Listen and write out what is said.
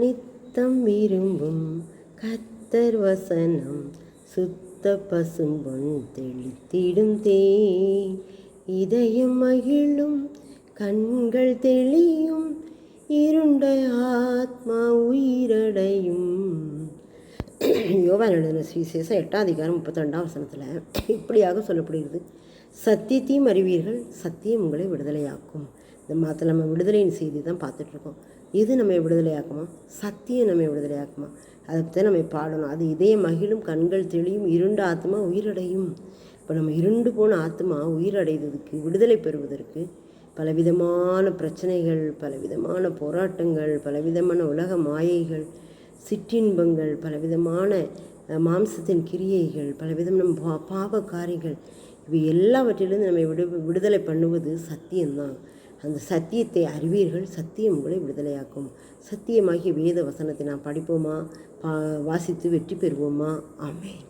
நித்தம் விரும்பும் கத்தர் வசனம் சுத்த பசும்பொன் தெளித்திடும் தே இதயம் மகிழும் கண்கள் தெளியும் இருண்ட ஆத்மா உயிரடையும். யோவான் சுவிசேஷம் எட்டாம் அதிகாரம் முப்பத்திரெண்டாம் வசனத்தில் இப்படியாக சொல்லப்படுகிறது. சத்தியத்தையும் அறிவீர்கள் சத்தியம் உங்களை விடுதலையாக்கும். இந்த மாதத்தில் நம்ம விடுதலையின் செய்தி தான் பார்த்துட்ருக்கோம். எது நம்ம விடுதலையாக்குமா? சத்தியம் நம்ம விடுதலையாக்குமா? அதை பற்றி நம்ம பாடணும். அது இதய மகிழும் கண்கள் தெளியும் இருண்ட ஆத்மா உயிரடையும். இப்போ நம்ம இருண்டு போன ஆத்மா உயிரடைவதற்கு விடுதலை பெறுவதற்கு பலவிதமான பிரச்சனைகள் பலவிதமான போராட்டங்கள் பலவிதமான உலக மாயைகள் சிற்றின்பங்கள் பலவிதமான மாம்சத்தின் கிரியைகள் பலவிதமான பா பாவ காரியங்கள் இவை எல்லாவற்றிலிருந்து நம்ம விடு விடுதலை பண்ணுவது சத்தியம்தான். அந்த சத்தியத்தை அறிவீர்கள் சத்தியம் உங்களை விடுதலையாக்கும். சத்தியமாகிய வேத வசனத்தை நாம் படிப்போமா? பா வாசித்து வெற்றி பெறுவோமா? ஆமேன்.